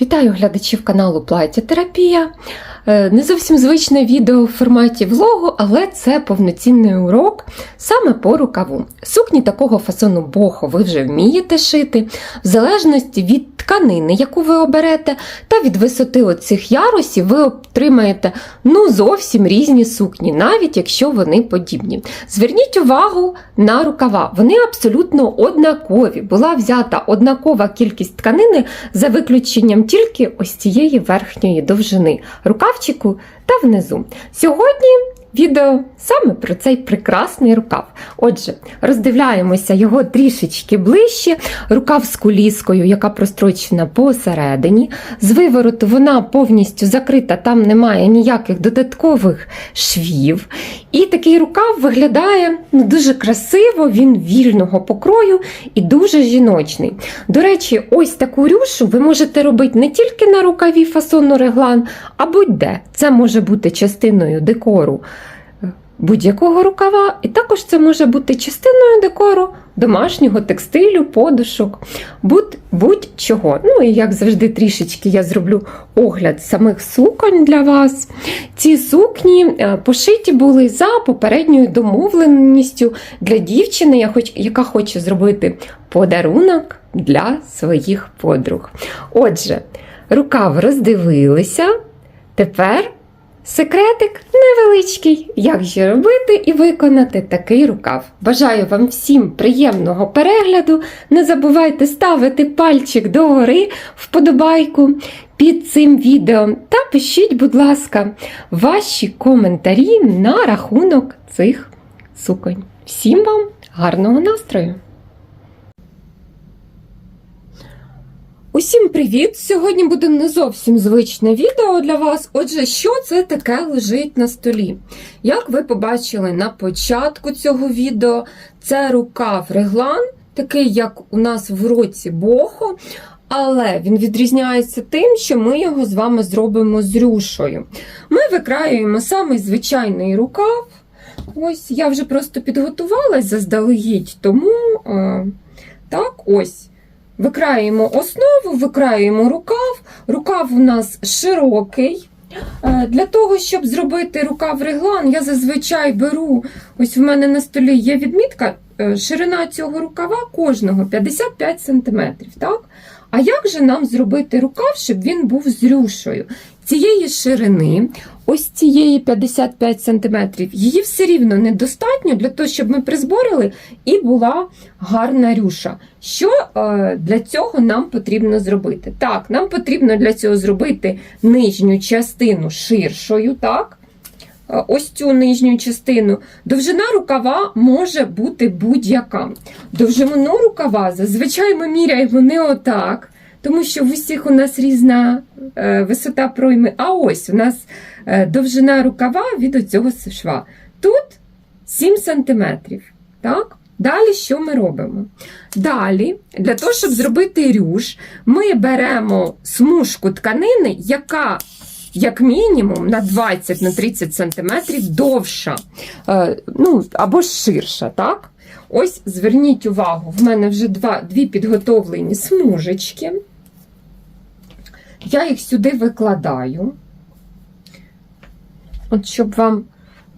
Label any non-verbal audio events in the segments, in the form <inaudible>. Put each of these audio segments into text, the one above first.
Вітаю глядачів каналу Плаття Терапія. Е, Не зовсім звичне відео в форматі влогу, але це повноцінний урок саме по рукаву. Сукні такого фасону бохо ви вже вмієте шити, в залежності від тканини, яку ви оберете, та від висоти оцих ярусів ви отримаєте ну, зовсім різні сукні, навіть якщо вони подібні. Зверніть увагу на рукава, вони абсолютно однакові. Була взята однакова кількість тканини за виключенням тільки ось цієї верхньої довжини рукавчику та внизу. Сьогодні відео саме про цей прекрасний рукав. Отже, роздивляємося його трішечки ближче. Рукав з куліскою, яка прострочена посередині. З вивороту вона повністю закрита, там немає ніяких додаткових швів. І такий рукав виглядає ну, дуже красиво, він вільного покрою і дуже жіночний. До речі, ось таку рюшу ви можете робити не тільки на рукаві фасону реглан, а будь-де. Це може бути частиною декору будь-якого рукава, і також це може бути частиною декору домашнього текстилю, подушок, будь- будь-чого. Ну і як завжди, трішечки я зроблю огляд самих суконь для вас. Ці сукні е, пошиті були за попередньою домовленістю для дівчини, яка хоче зробити подарунок для своїх подруг. Отже, рукав роздивилися. Тепер секретик невеличкий, як же робити і виконати такий рукав. Бажаю вам всім приємного перегляду. Не забувайте ставити пальчик догори, вподобайку під цим відео та пишіть, будь ласка, ваші коментарі на рахунок цих суконь. Всім вам гарного настрою! Усім привіт! Сьогодні буде не зовсім звичне відео для вас. Отже, що це таке лежить на столі? Як ви побачили на початку цього відео, це рукав реглан, такий, як у нас в році бохо, але він відрізняється тим, що ми його з вами зробимо з рюшою. Ми викраюємо самий звичайний рукав. Ось я вже просто підготувалась заздалегідь, тому е, так, ось. Викраємо основу, викраємо рукав. Рукав у нас широкий. Е, Для того, щоб зробити рукав реглан, я зазвичай беру, ось в мене на столі є відмітка, е, ширина цього рукава кожного 55 см. Так? А як же нам зробити рукав, щоб він був з рюшою? Цієї ширини, ось цієї 55 см, її все рівно недостатньо для того, щоб ми призборили і була гарна рюша. Що е, для цього нам потрібно зробити? Так, нам потрібно для цього зробити нижню частину ширшою, так? Е, Ось цю нижню частину. Довжина рукава може бути будь-яка. Довжину рукава зазвичай ми міряємо не отак, тому що в усіх у нас різна висота пройми. А ось у нас е, довжина рукава від оцього шва. Тут 7 см. Так? Далі що ми робимо? Далі, для того, щоб зробити рюш, ми беремо смужку тканини, яка, як мінімум, на 20-30 см довша, е, ну, або ширша. Так? Ось зверніть увагу, в мене вже два, дві підготовлені смужечки. Я їх сюди викладаю, от щоб вам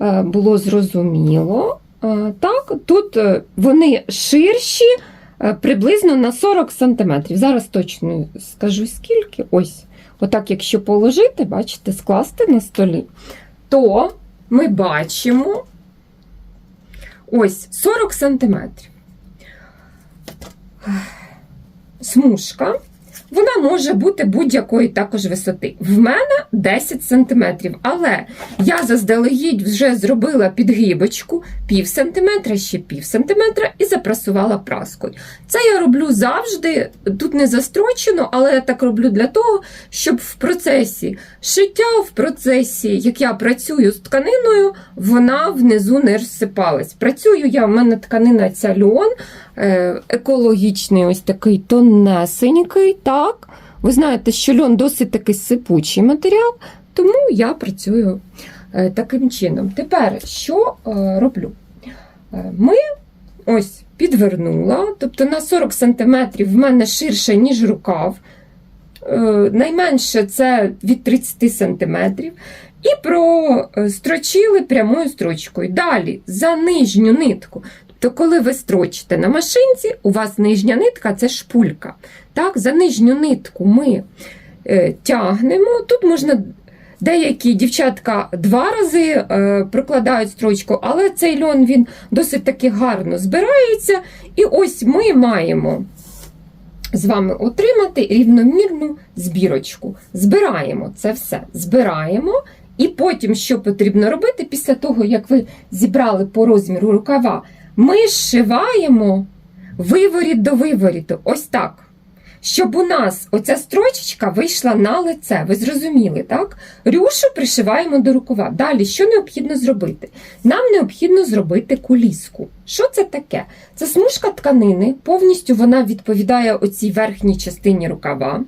е, було зрозуміло. Е, Так, тут е, вони ширші приблизно на 40 см. Зараз точно скажу скільки. Ось, отак, якщо положити, бачите, скласти на столі, то ми бачимо ось 40 см. Смужка. Вона може бути будь-якої також висоти. В мене 10 см, але я заздалегідь вже зробила підгибочку пів сантиметра, ще пів сантиметра і запрасувала праскою. Це я роблю завжди, тут не застрочено, але я так роблю для того, щоб в процесі шиття, в процесі, як я працюю з тканиною, вона внизу не розсипалась. Працюю я, в мене тканина ця льон, е, екологічний, ось такий тонесенький, так. Ви знаєте, що льон досить такий сипучий матеріал, тому я працюю е, таким чином. Тепер що е, роблю? Е, Ми ось підвернула, тобто на 40 см в мене ширше, ніж рукав. найменше це від 30 см. І прострочили прямою строчкою. Далі за нижню нитку. Тобто, коли ви строчите на машинці, у вас нижня нитка це шпулька. Так, За нижню нитку ми е, тягнемо. Тут можна деякі дівчатка два рази е, прокладають строчку, але цей льон він досить таки гарно збирається. І ось ми маємо з вами отримати рівномірну збірочку. Збираємо це все. Збираємо. І потім, що потрібно робити, після того, як ви зібрали по розміру рукава, ми зшиваємо виворіт до виворіту. Ось так. Щоб у нас оця строчечка вийшла на лице. Ви зрозуміли, так? Рюшу пришиваємо до рукава. Далі, що необхідно зробити? Нам необхідно зробити куліску. Що це таке? Це смужка тканини, повністю вона відповідає оцій верхній частині рукава,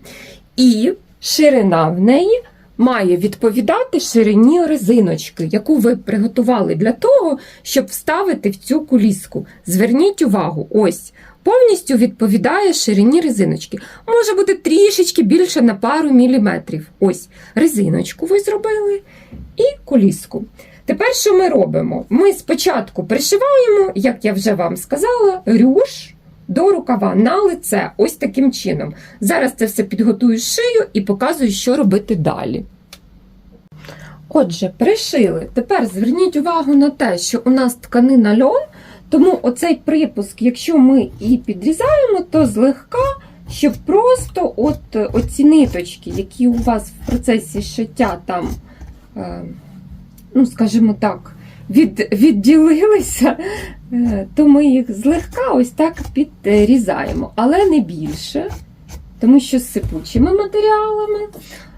і ширина в неї має відповідати ширині резиночки, яку ви приготували для того, щоб вставити в цю куліску. Зверніть увагу, ось. Повністю відповідає ширині резиночки. Може бути трішечки більше на пару міліметрів. Ось резиночку ви зробили і коліску. Тепер що ми робимо? Ми спочатку пришиваємо, як я вже вам сказала, рюш до рукава на лице, ось таким чином. Зараз це все підготую шию і показую, що робити далі. Отже, пришили. Тепер зверніть увагу на те, що у нас тканина льон, тому оцей припуск, якщо ми і підрізаємо, то злегка, щоб просто от оці ниточки, які у вас в процесі шиття там, е, ну, скажімо так, від, відділилися, е, то ми їх злегка ось так підрізаємо, але не більше, тому що з сипучими матеріалами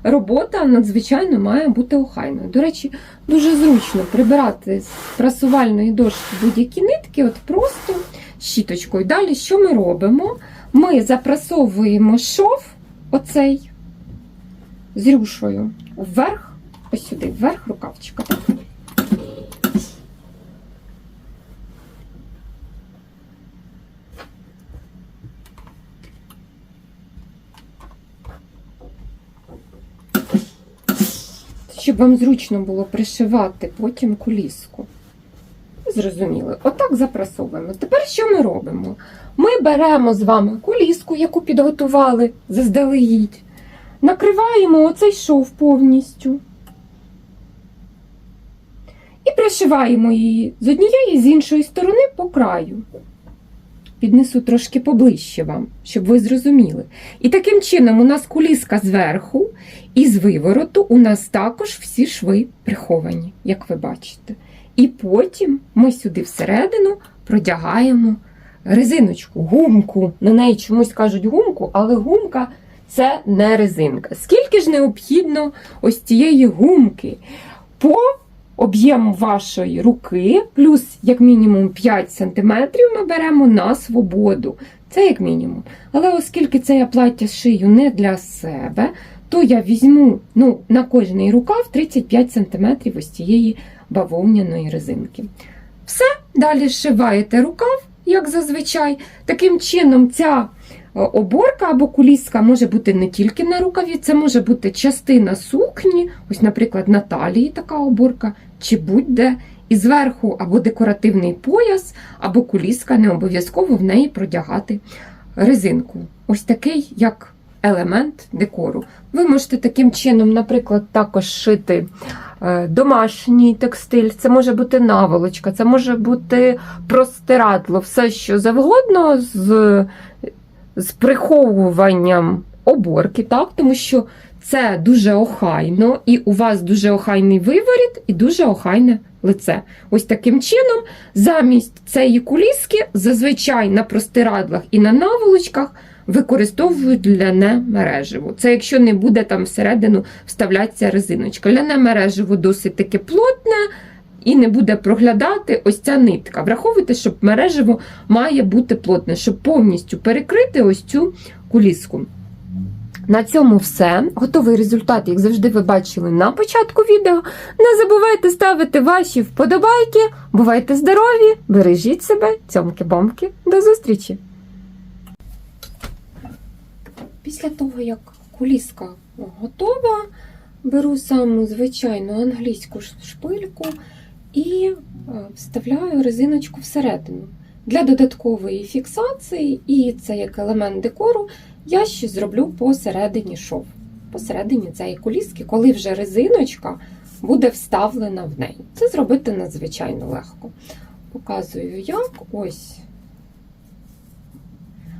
робота надзвичайно має бути охайною. До речі, дуже зручно прибирати з прасувальної дошки будь-які нитки, от просто щіточкою. Далі що ми робимо? Ми запрасовуємо шов оцей з рюшою вверх, ось сюди, вверх рукавчика. Щоб вам зручно було пришивати потім куліску. Зрозуміли, отак запрасовуємо. Тепер що ми робимо? Ми беремо з вами куліску, яку підготували заздалегідь, накриваємо оцей шов повністю і пришиваємо її з однієї і з іншої сторони по краю. Піднесу трошки поближче вам, щоб ви зрозуміли. І таким чином у нас куліска зверху, і з вивороту у нас також всі шви приховані, як ви бачите. І потім ми сюди всередину продягаємо резиночку, гумку. На неї чомусь кажуть гумку, але гумка це не резинка. Скільки ж необхідно ось цієї гумки? По об'єм вашої руки, плюс як мінімум 5 см ми беремо на свободу. Це як мінімум. Але оскільки це я плаття шию не для себе, то я візьму ну, на кожний рукав 35 см ось цієї бавовняної резинки. Все, далі зшиваєте рукав, як зазвичай. Таким чином, ця оборка або куліска може бути не тільки на рукаві, це може бути частина сукні, ось, наприклад, на талії така оборка, чи будь-де. І зверху або декоративний пояс, або куліска, не обов'язково в неї продягати резинку. Ось такий як елемент декору. Ви можете таким чином, наприклад, також шити е, домашній текстиль, це може бути наволочка, це може бути простирадло, все що завгодно з, з приховуванням оборки, так? тому що це дуже охайно, і у вас дуже охайний виворіт і дуже охайне лице. Ось таким чином, замість цієї куліски, зазвичай на простирадлах і на наволочках використовують ляне мереживо. Це якщо не буде там всередину вставлятися резиночка. Ляне мереживо досить таке плотне. І не буде проглядати ось ця нитка. Враховуйте, щоб мереживо має бути плотне, щоб повністю перекрити ось цю куліску. На цьому все. Готовий результат, як завжди, ви бачили на початку відео. Не забувайте ставити ваші вподобайки. Бувайте здорові, бережіть себе, цьомки-бомки. До зустрічі! Після того, як куліска готова. Беру саму звичайну англійську шпильку і е, вставляю резиночку всередину. Для додаткової фіксації, і це як елемент декору, я ще зроблю посередині шов. Посередині цієї куліски, коли вже резиночка буде вставлена в неї. Це зробити надзвичайно легко. Показую як. Ось.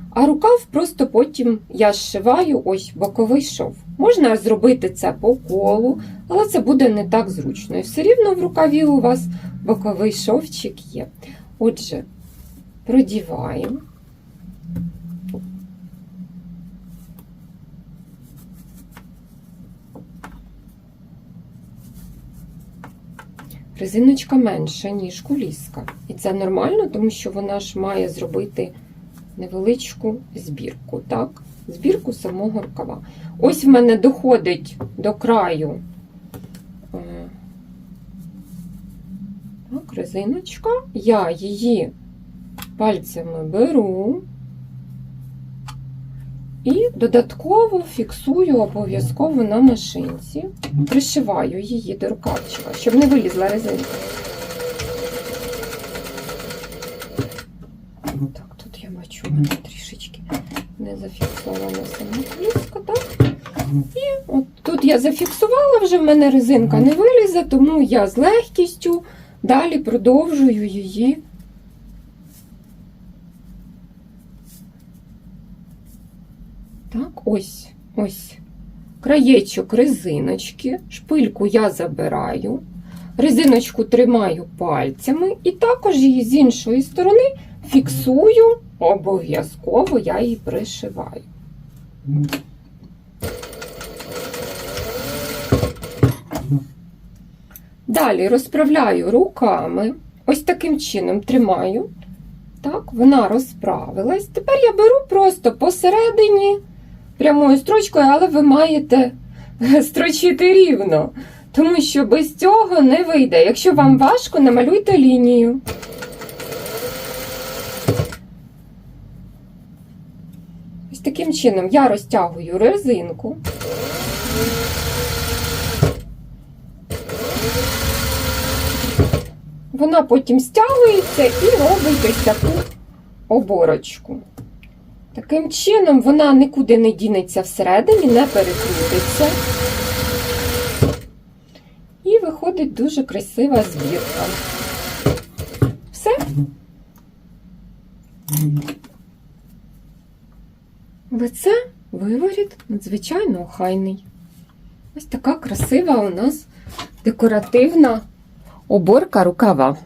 А рукав просто потім я зшиваю ось боковий шов. Можна зробити це по колу, але це буде не так зручно. І все рівно в рукаві у вас боковий шовчик є. Отже, продіваємо. Резиночка менша, ніж куліска. І це нормально, тому що вона ж має зробити невеличку збірку, так? Збірку самого рукава. Ось в мене доходить до краю е, так, резиночка. Я її пальцями беру і додатково фіксую обов'язково на машинці. Пришиваю її до рукавчика, щоб не вилізла резинка. Так, тут я бачу, мене не зафіксована сама куліска, так? І от тут я зафіксувала, вже в мене резинка не вилізе, тому я з легкістю далі продовжую її. Так, ось, ось. Краєчок резиночки, шпильку я забираю, резиночку тримаю пальцями і також її з іншої сторони фіксую, обов'язково я її пришиваю. Далі розправляю руками, ось таким чином тримаю. Так, вона розправилась. Тепер я беру просто посередині прямою строчкою, але ви маєте <laughs> строчити рівно, тому що без цього не вийде. Якщо вам важко, намалюйте лінію. Ось таким чином я розтягую резинку. Вона потім стягується і робить ось таку оборочку. Таким чином вона нікуди не дінеться всередині, не перекрутиться. І виходить дуже красива збірка. Все. Лице, виворіт, надзвичайно охайний. Ось така красива у нас декоративна оборка рукава.